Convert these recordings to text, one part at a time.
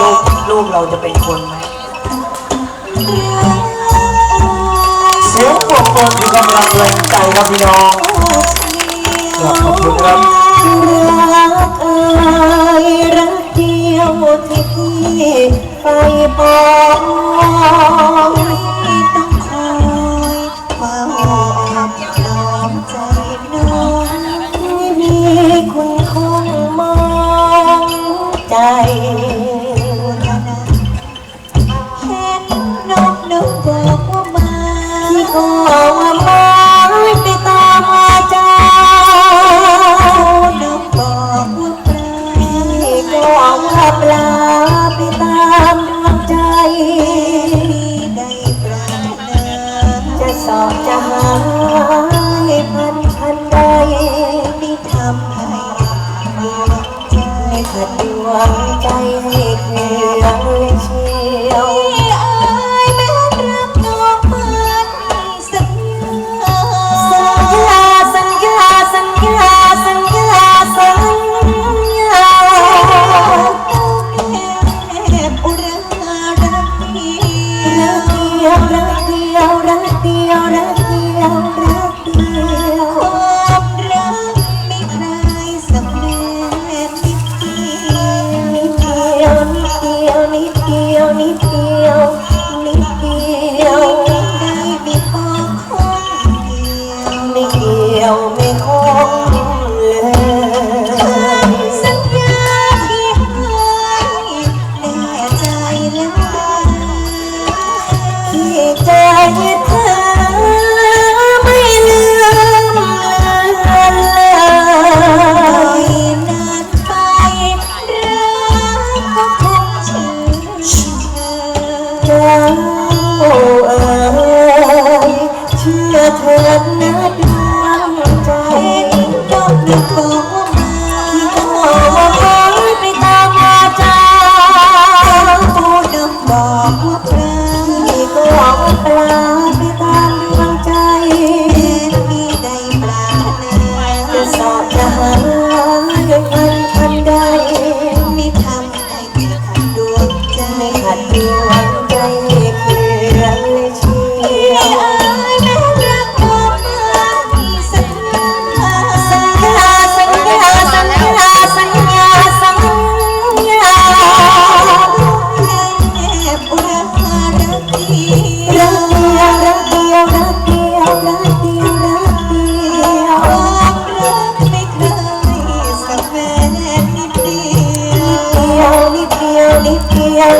ลูกลูกเราจะเป็นคนไหมเสียงปรบมือคือกำลังแรงใจครับพี่น้องครับขอบคุณ ก็ว่ามาไปตามอาจารย์นกบอกว่าปลาก็ว่าปลาไปตามดวงใจ ได้ปราจะสอบจะหาให้พันพันใดที่ทำให้ใจขัดดวงใจให้เคลื่อนเชียว ยวนิดเดียว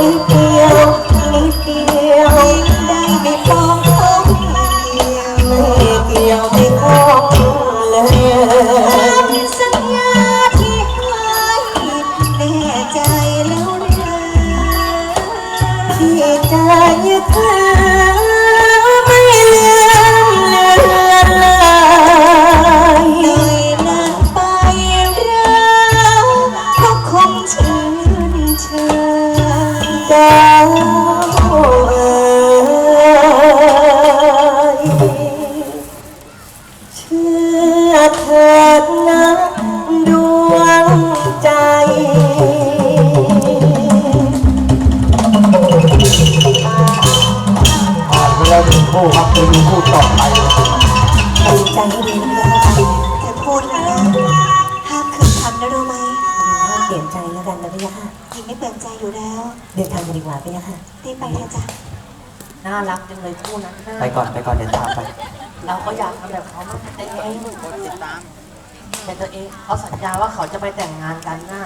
นิดเดียวนิดเดียวได้ไม่พองเดียวไม่เกี่ยวไม่คงเลยสัญญาที่ให้แน่ใจแล้วนะที่ใจเธอ งคู่ครับไปดูคู่ต่อไปตัดสินใจให้ดีนะคะแต่พูดนะห้ามคืนคำนะรู้ไหมเปลี่ยนใจแล้วกันนะพี่ยะค่ะหญิงไม่เปลี่ยนใจอยู่แล้ว เดินทางกันดีกว่าพี่ยะค่ะรีบไปเถอะจ้ะน่ารักจังเลยคู่นั้นไปก่อนไปก่อนเดี๋ยวตามไป เราก็อยากทำแบบเขามากแต่ตัวเองแต่ตัวเองเขาสัญญาว่าเขาจะไปแต่งงานกันน่ะ